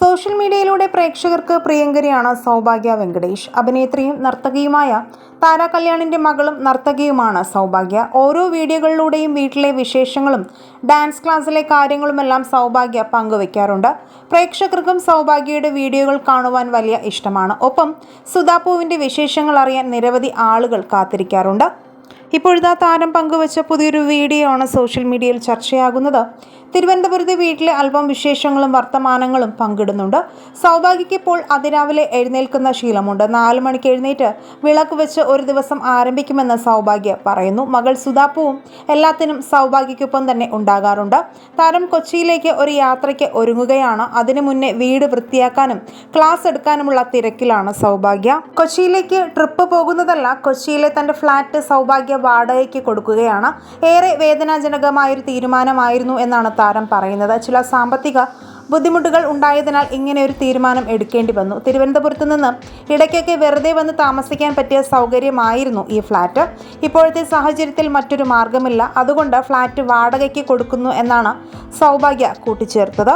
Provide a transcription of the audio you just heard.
Social മീഡിയയിലൂടെ പ്രേക്ഷകർക്ക് പ്രിയങ്കരിയാണ് സൗഭാഗ്യ വെങ്കടേഷ്. അഭിനേത്രിയും നർത്തകിയുമായ താര കല്യാണിന്റെ മകളും നർത്തകിയുമാണ് സൗഭാഗ്യ. ഓരോ വീഡിയോകളിലൂടെയും വീട്ടിലെ വിശേഷങ്ങളും ഡാൻസ് ക്ലാസ്സിലെ കാര്യങ്ങളുമെല്ലാം സൗഭാഗ്യ പങ്കുവെക്കാറുണ്ട് പ്രേക്ഷകർക്കും സൗഭാഗ്യയുടെ വീഡിയോകൾ കാണുവാൻ വലിയ ഇഷ്ടമാണ്. ഒപ്പം സുധാപൂവിന്റെ വിശേഷങ്ങൾ അറിയാൻ നിരവധി ആളുകൾ കാത്തിരിക്കാറുണ്ട്. ഇപ്പോഴത്തെ താരം പങ്കുവച്ച പുതിയൊരു വീഡിയോ ആണ് സോഷ്യൽ മീഡിയയിൽ ചർച്ചയാകുന്നത്. തിരുവനന്തപുരത്തെ വീട്ടിലെ അല്പം വിശേഷങ്ങളും വർത്തമാനങ്ങളും പങ്കിടുന്നുണ്ട്. സൗഭാഗ്യയ്ക്ക് ഇപ്പോൾ അതിരാവിലെ എഴുന്നേൽക്കുന്ന ശീലമുണ്ട്. നാല് മണിക്ക് എഴുന്നേറ്റ് വിളക്ക് വെച്ച് ഒരു ദിവസം ആരംഭിക്കുമെന്ന് സൗഭാഗ്യ പറയുന്നു. മകൾ സുതാപ്പുവും എല്ലാത്തിനും സൗഭാഗ്യയ്ക്കൊപ്പം തന്നെ ഉണ്ടാകാറുണ്ട്. താരം കൊച്ചിയിലേക്ക് ഒരു യാത്രയ്ക്ക് ഒരുങ്ങുകയാണ്. അതിനു മുന്നേ വീട് വൃത്തിയാക്കാനും ക്ലാസ് എടുക്കാനുമുള്ള തിരക്കിലാണ് സൗഭാഗ്യ. കൊച്ചിയിലേക്ക് ട്രിപ്പ് പോകുന്നതല്ല കൊച്ചിയിലെ തന്റെ ഫ്ലാറ്റ് സൗഭാഗ്യ വാടകയ്ക്ക് കൊടുക്കുകയാണ്. ഏറെ വേദനാജനകമായൊരു തീരുമാനമായിരുന്നു എന്നാണ് താരം പറയുന്നത്. ചില സാമ്പത്തിക ബുദ്ധിമുട്ടുകൾ ഉണ്ടായതിനാൽ ഇങ്ങനെ ഒരു തീരുമാനം എടുക്കേണ്ടി വന്നു. തിരുവനന്തപുരത്ത് നിന്ന് ഇടയ്ക്കൊക്കെ വെറുതെ വന്ന് താമസിക്കാൻ പറ്റിയ സൗകര്യമായിരുന്നു ഈ ഫ്ലാറ്റ് ഇപ്പോഴത്തെ സാഹചര്യത്തിൽ മറ്റൊരു മാർഗമില്ല അതുകൊണ്ട് ഫ്ലാറ്റ് വാടകയ്ക്ക് കൊടുക്കുന്നു എന്നാണ് സൗഭാഗ്യ കൂട്ടിച്ചേർത്തത്.